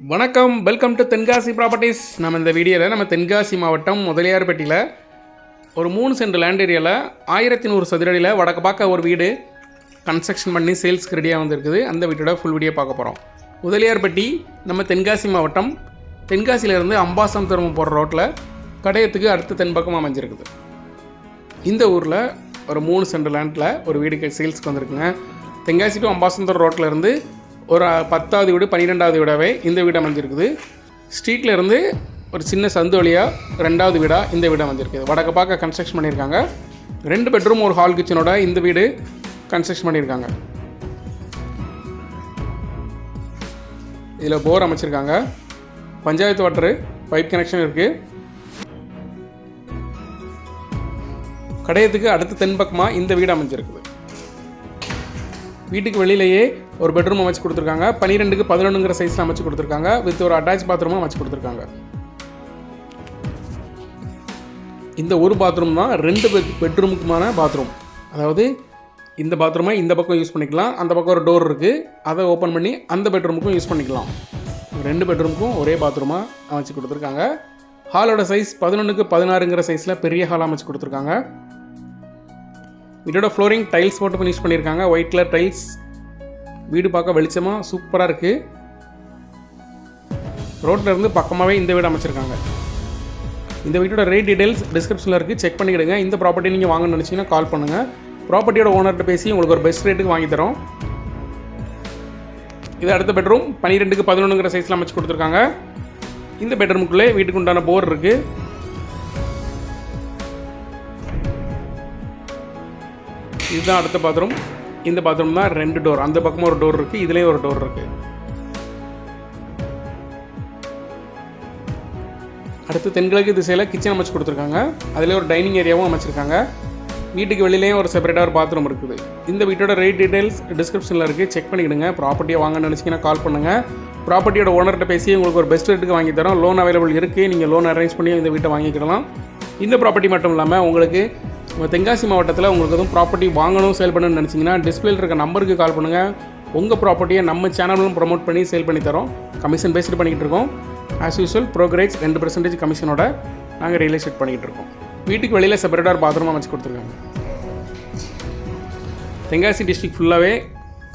வணக்கம். Welcome to Tenkasi properties நம்ம இந்த வீடியோவில் நம்ம தென்காசி மாவட்டம் முதலியார்பட்டியில் ஒரு மூணு சென்ட் லேண்ட் ஏரியாவில் ஆயிரத்தி நூறு சதுரடியில் வடக்கு பார்க்க ஒரு வீடு கன்ஸ்ட்ரக்ஷன் பண்ணி சேல்ஸ்க்கு ரெடியாக வந்திருக்குது. அந்த வீட்டோட ஃபுல் வீடியோ பார்க்க போகிறோம் முதலியார்பட்டி நம்ம தென்காசி மாவட்டம். தென்காசியிலேருந்து அம்பாசமுத்திரம் போகிற ரோட்டில் கடையத்துக்கு அடுத்த தென்பக்கம் அமைஞ்சிருக்குது. இந்த ஊரில் ஒரு மூணு சென்ட் லேண்டில் ஒரு வீடு சேல்ஸ்க்கு வந்திருக்குங்க. தென்காசி டு அம்பாசந்தர் ரோட்டில் இருந்து ஒரு பத்தாவது வீடு பன்னிரெண்டாவது வீடாவே இந்த வீடு அமைஞ்சிருக்குது. ஸ்ட்ரீட்டில் இருந்து ஒரு சின்ன சந்து வழியாக ரெண்டாவது வீடாக இந்த வீடு அமைஞ்சிருக்குது. வடக்கு பார்க்க கன்ஸ்ட்ரக்ஷன் பண்ணியிருக்காங்க. ரெண்டு பெட்ரூம் ஒரு ஹால் கிச்சனோட இந்த வீடு கன்ஸ்ட்ரக்ஷன் பண்ணியிருக்காங்க. இதில் போர் அமைச்சிருக்காங்க. பஞ்சாயத்து வாட்டரு பைப் கனெக்ஷன் இருக்குது கடையத்துக்கு அடுத்த தென்பக்கமாக இந்த வீடு அமைஞ்சிருக்குது. வீட்டுக்கு வெளியிலேயே ஒரு பெட்ரூம் அமைச்சு கொடுத்துருக்காங்க. பன்னிரெண்டுக்கு பதினொன்றுங்கிற சைஸில் அமைச்சு கொடுத்துருக்காங்க. வித் ஒரு அட்டாச் பாத்ரூமும் அமைச்சு கொடுத்துருக்காங்க. இந்த ஒரு பாத்ரூம் தான் ரெண்டு பெட் பெட்ரூமுக்குமான பாத்ரூம் அதாவது இந்த பாத்ரூமை இந்த பக்கம் யூஸ் பண்ணிக்கலாம். அந்த பக்கம் ஒரு டோர் இருக்குது அதை ஓப்பன் பண்ணி அந்த பெட்ரூமுக்கும் யூஸ் பண்ணிக்கலாம். ரெண்டு பெட்ரூமுக்கும் ஒரே பாத்ரூமாக அமைச்சு கொடுத்துருக்காங்க. ஹாலோட சைஸ் பதினொன்றுக்கு பதினாறுங்கிற சைஸில் பெரிய ஹால் அமைச்சு கொடுத்துருக்காங்க. வீடோட ஃப்ளோரிங் டைல்ஸ் போட்டு ஃபினிஷ் பண்ணியிருக்காங்க ஒயிட் கலர் டைல்ஸ் வீடு பார்க்க வெளிச்சமாக சூப்பராக இருக்குது ரோட்டில் இருந்து பக்கமாகவே இந்த வீடு அமைச்சிருக்காங்க. இந்த வீட்டோட ரேட் டீடைல்ஸ் டிஸ்கிரிப்ஷனில் இருக்குது செக் பண்ணிக்கிடுங்க. இந்த ப்ராப்பர்ட்டி நீங்கள் வாங்கணும்னு நினச்சிங்கன்னா கால் பண்ணுங்கள் ப்ராப்பர்ட்டியோட ஓனர்கிட்ட பேசி உங்களுக்கு ஒரு பெஸ்ட் ரேட்டுக்கு வாங்கி தரோம். இது அடுத்த பெட்ரூம் பன்னிரெண்டுக்கு பதினொன்றுங்கிற சைஸில் அமைச்சு கொடுத்துருக்காங்க. இந்த பெட்ரூமுக்குள்ளே வீட்டுக்கு உண்டான போர் இருக்குது இதுதான் அடுத்த பாத்ரூம். இந்த பாத்ரூம் தான் ரெண்டு டோர். அந்த பக்கமும் ஒரு டோர் இருக்குது இதுலேயும் ஒரு டோர் இருக்குது அடுத்து தென்கிழக்கு திசையில் கிச்சன் அமைச்சு கொடுத்துருக்காங்க. அதில் ஒரு டைனிங் ஏரியாவும் அமைச்சிருக்காங்க. வீட்டுக்கு வெளியிலேயும் ஒரு செப்பரேட்டாக ஒரு பாத்ரூம் இருக்குது. இந்த வீட்டோட ரேட் டீட்டெயில்ஸ் டிஸ்கிரிப்ஷனில் இருக்குது செக் பண்ணிக்கிடுங்க. ப்ராப்பர்ட்டியை வாங்க நினச்சிங்கன்னா கால் பண்ணுங்கள் ப்ராப்பர்ட்டியோட ஓனர்கிட்ட பேசி உங்களுக்கு ஒரு பெஸ்ட் ரேட்டுக்கு வாங்கி தரோம். லோன் அவைலபிள் இருக்குது நீங்கள் லோன் அரேஞ்ச் பண்ணி இந்த வீட்டை வாங்கிக்கிடலாம். இந்த ப்ராப்பர்ட்டி மட்டும் இல்லாமல் உங்களுக்கு தென்காசி மாவட்டத்தில் உங்களுக்கு எதுவும் ப்ராப்பர்ட்டி வாங்கணும் சேல் பண்ணணும்னு நினச்சிங்கன்னா டிஸ்பிளேல இருக்க நம்பருக்கு கால் பண்ணுங்கள் உங்கள் ப்ராப்பர்ட்டியை நம்ம சேனலும் ப்ரோமோட் பண்ணி சேல் பண்ணி தரோம். கமிஷன் பேஸ்டு பண்ணிக்கிட்டு இருக்கோம். ஆஸ் யூஸ்வல் ப்ரோக்ரேஜ் ரெண்டு பர்சன்டேஜ் கமிஷனோட நாங்கள் ரியல் எஸ்டேட் பண்ணிக்கிட்டு இருக்கோம். வீட்டுக்கு வெளியில் செப்பரேட்டாக பாத்திரமாக வச்சு கொடுத்துருக்காங்க. தென்காசி டிஸ்ட்ரிக் ஃபுல்லாகவே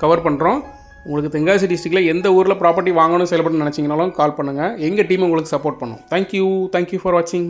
கவர் பண்ணுறோம் உங்களுக்கு தென்காசி டிஸ்ட்ரிக்டில் எந்த ஊரில் ப்ராப்பர்ட்டி வாங்கணும் செயல்படணும்னு நினச்சிங்கனாலும் கால் பண்ணுங்கள் எங்கள் டீம் உங்களுக்கு சப்போர்ட் பண்ணும். தேங்க்யூ தேங்க்யூ ஃபார் வாட்சிங்